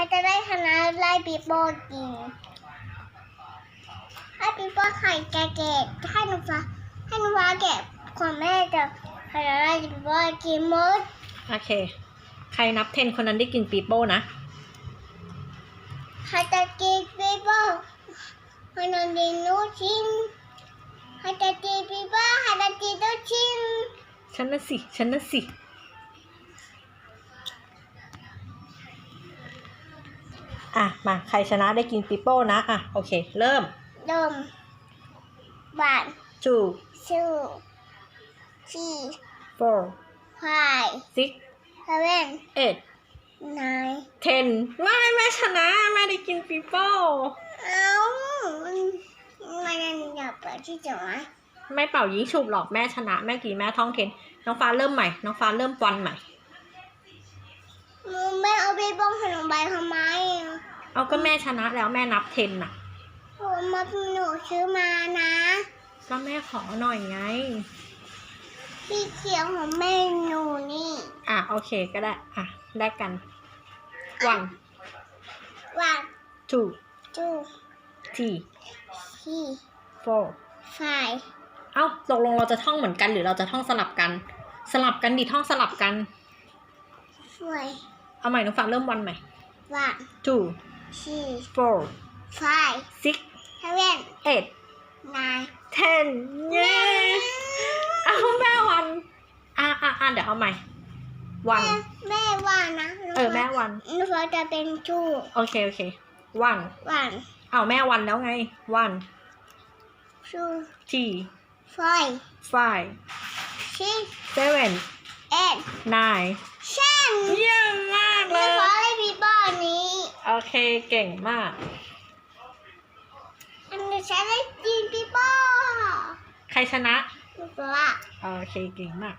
รจะได้ชนะไล่ปีโป้กินให้ปีโป้ไข่แกะเกตให้หนูฟ้าให้หนูฟ้าแกะความแม่จะใครจะได้ปีโป้กินหมดโอเค ใครนับเทนคนนั้นได้กินปีโป้นะใครจะกินปีโป้ให้นอนดินนูชิมใครจะกินปีโป้ใครจะกินนูชิมฉันน่ะสิฉันน่ะสิ อะ มาใครชนะได้กินปีโป้นะ อะ โอเค เริ่ม ดมหวาน two ชูสี่ four ไฟ six เซเว่น eight ไนน์ ten ไม่แม่ชนะแม่ได้กินปีโป้เอ้ามันมันอยากเปิดที่จะวะไม่เป่ายิงฉุบหรอกแม่ชนะแม่กี่แม่ท่องเทน น้องฟ้าเริ่มใหม่ น้องฟ้าเริ่มวันใหม่มึงไม่เอาไปบ้องขนมใบทำไมอะ เอาก็แม่ชนะแล้วแม่นับเทนน่ะผมมาหนูซื้อมานะ ก็แม่ขอหน่อยไง พี่เขียวของแม่หนูนี่ อะโอเคก็ได้ อะแลกกัน one วัน two จู three สี่ four ไฟเอ้าตกลงเราจะท่องเหมือนกันหรือเราจะท่องสลับกัน สลับกันดิท่องสลับกัน สวยเอาใหม่น้องฟ้าเริ่มวันใหม่ วัน two สี่ four ไฟ six เซเว่น eight ไนน์ ten เย้เอาแม่วัน อะอะอะเดี๋ยวเอาใหม่ วัน แม่แม่ว่านะเออแม่วันหนูว่าจะเป็นจูโอเคโอเค วัน วันเอาแม่วันแล้วไง one จู three ไฟ five สี่ seven เอ็ด nine เเคเก่งมาก อันนี้ใช้ได้จริงพี่บ้าใครชนะพี่บ้าโอเคเก่งมาก